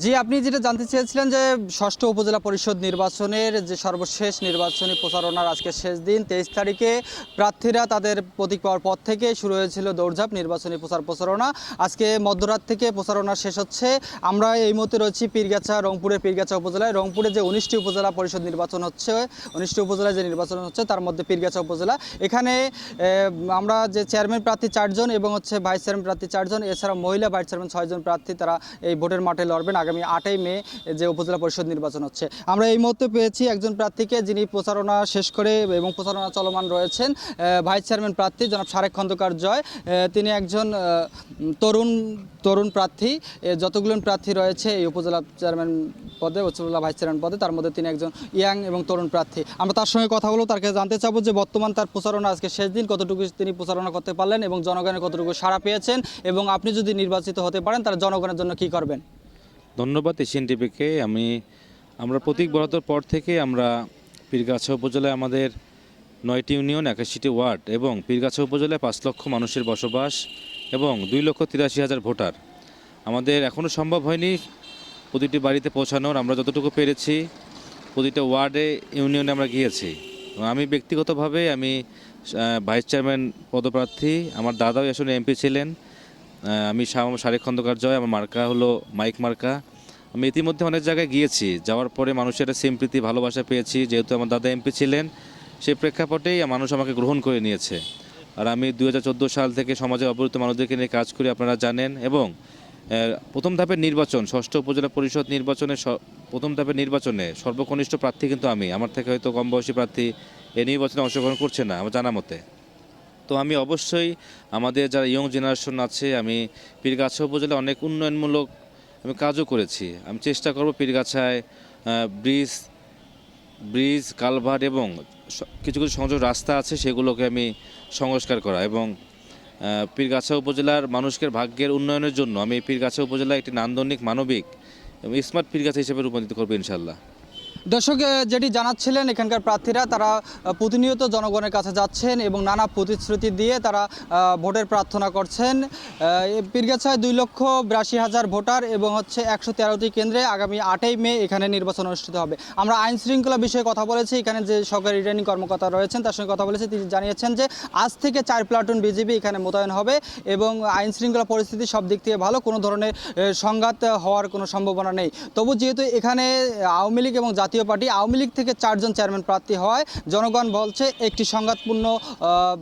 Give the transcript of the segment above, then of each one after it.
জি, আপনি যেটা জানতে চেয়েছিলেন যে ষষ্ঠ উপজেলা পরিষদ নির্বাচনের যে সর্বশেষ নির্বাচনী প্রচারণার আজকে শেষ দিন, তেইশ তারিখে প্রার্থীরা তাদের প্রতীক পাওয়ার পর থেকে শুরু হয়েছিল দৌড়ঝাঁপ, নির্বাচনী প্রচার প্রচারণা। আজকে মধ্যরাত থেকে প্রচারণা শেষ হচ্ছে। আমরা এই মুহূর্তে রয়েছি পীরগাছা, রংপুরের পীরগাছা উপজেলায়। রংপুরে যে উনিশটি উপজেলা পরিষদ নির্বাচন হচ্ছে, উনিশটি উপজেলায় যে নির্বাচন হচ্ছে, তার মধ্যে পীরগাছা উপজেলা। এখানে আমরা যে চেয়ারম্যান প্রার্থী চারজন এবং হচ্ছে ভাইস চেয়ারম্যান প্রার্থী চারজন এছাড়া মহিলা ভাইস চেয়ারম্যান ছয়জন প্রার্থী তারা এই ভোটের মাঠে লড়বেন। আগামী আটই মে যে উপজেলা পরিষদ নির্বাচন হচ্ছে। আমরা এই মুহূর্তে পেয়েছি একজন প্রার্থীকে যিনি প্রচারণা শেষ করে এবং প্রচারণা চলমান রয়েছেন ভাইস চেয়ারম্যান প্রার্থী জনাব সারেক খন্দকার জয়। তিনি একজন তরুণ তরুণ প্রার্থী। যতগুলো প্রার্থী রয়েছে এই উপজেলা চেয়ারম্যান পদে উপজেলা ভাইস চেয়ারম্যান পদে, তার মধ্যে তিনি একজন ইয়াং এবং তরুণ প্রার্থী। আমরা তার সঙ্গে কথা বলব তার কাছে জানতে চাবো যে বর্তমান তার প্রচারণা আজকে শেষ দিন, কতটুকু তিনি প্রচারণা করতে পারলেন এবং জনগণের কতটুকু সাড়া পেয়েছেন এবং আপনি যদি নির্বাচিত হতে পারেন তার জনগণের জন্য কি করবেন? ধন্যবাদ এশিয়ান টিভিকে আমি, আমরা প্রতীক বরাদ্দর পর থেকে আমরা পীরগাছা উপজেলায় আমাদের নয়টি ইউনিয়ন একাশিটি ওয়ার্ড এবং পীরগাছা উপজেলায় পাঁচ লক্ষ মানুষের বসবাস এবং দুই লক্ষ তিরাশি হাজার ভোটার। আমাদের এখনও সম্ভব হয়নি প্রতিটি বাড়িতে পৌঁছানোর, আমরা যতটুকু পেরেছি প্রতিটা ওয়ার্ডে ইউনিয়নে আমরা গিয়েছি। আমি ব্যক্তিগতভাবে আমি ভাইস চেয়ারম্যান পদপ্রার্থী, আমার দাদাও আসলে এমপি ছিলেন। আমি শাহ- শারেক খন্দকার জয়, আমার মার্কা হলো মাইক মার্কা। আমি ইতিমধ্যে অনেক জায়গায় গিয়েছি, যাওয়ার পরে মানুষের একটা সিম্প্রীতি ভালোবাসা পেয়েছি। যেহেতু আমার দাদা এমপি ছিলেন, সেই প্রেক্ষাপটেই মানুষ আমাকে গ্রহণ করে নিয়েছে। আর আমি দু হাজার চোদ্দ সাল থেকে সমাজে অবহেলিত মানুষদেরকে নিয়ে কাজ করি, আপনারা জানেন। এবং প্রথম ধাপের নির্বাচন, ষষ্ঠ উপজেলা পরিষদ নির্বাচনে প্রথম ধাপের নির্বাচনে সর্বকনিষ্ঠ প্রার্থী কিন্তু আমি। আমার থেকে হয়তো কম বয়সী প্রার্থী এই নির্বাচনে অংশগ্রহণ করছে না, আমার জানা মতে। তো আমি অবশ্যই আমাদের যারা ইয়ং জেনারেশন আছে, আমি পীরগাছা উপজেলায় অনেক উন্নয়নমূলক আমি কাজও করেছি। আমি চেষ্টা করব পীরগাছায় ব্রিজ ব্রিজ, কালভার্ট এবং কিছু কিছু সংযোগ রাস্তা আছে, সেগুলোকে আমি সংস্কার করা এবং পীরগাছা উপজেলার মানুষের ভাগ্যের উন্নয়নের জন্য আমি পীরগাছা উপজেলা একটি নান্দনিক মানবিক এবং স্মার্ট পীরগাছা হিসেবে রূপান্তরিত করব ইনশাল্লাহ দর্শক যেটি জানাচ্ছিলেন এখানকার প্রার্থীরা, তারা প্রতিনিয়ত জনগণের কাছে যাচ্ছেন এবং নানা প্রতিশ্রুতি দিয়ে তারা ভোটের প্রার্থনা করছেন। পীরগাছায় দুই লক্ষ বিরাশি হাজার ভোটার এবং হচ্ছে একশো তেরোটি কেন্দ্রে আগামী আটই মে এখানে নির্বাচন অনুষ্ঠিত হবে। আমরা আইন শৃঙ্খলা বিষয়ে কথা বলেছি, এখানে যে সরকারি রিটার্নিং কর্মকর্তা রয়েছেন, তার সঙ্গে কথা বলেছি। তিনি জানিয়েছেন যে, আজ থেকে চার প্লাটুন বিজিবি এখানে মোতায়েন হবে এবং আইন শৃঙ্খলা পরিস্থিতি সব দিক থেকে ভালো, কোনো ধরনের সংঘাত হওয়ার কোনো সম্ভাবনা নেই। তবু যেহেতু এখানে আওয়ামী লীগ এবং জাতীয় পার্টি আওয়ামী লীগ থেকে চারজন চেয়ারম্যান প্রার্থী হয়। জনগণ বলছে একটি সংঘাতপূর্ণ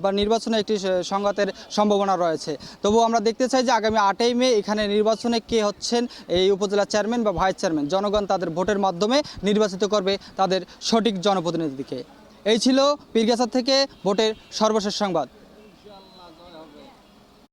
বা নির্বাচনে একটি সংঘাতের সম্ভাবনা রয়েছে। তবু আমরা দেখতে চাই যে আগামী আটই মে এখানে নির্বাচনে কে হচ্ছেন এই উপজেলা চেয়ারম্যান বা ভাইস চেয়ারম্যান। জনগণ তাদের ভোটের মাধ্যমে নির্বাচিত করবে তাদের সঠিক জনপ্রতিনিধিকে। এই ছিল পীরগাছা থেকে ভোটের সর্বশেষ সংবাদ।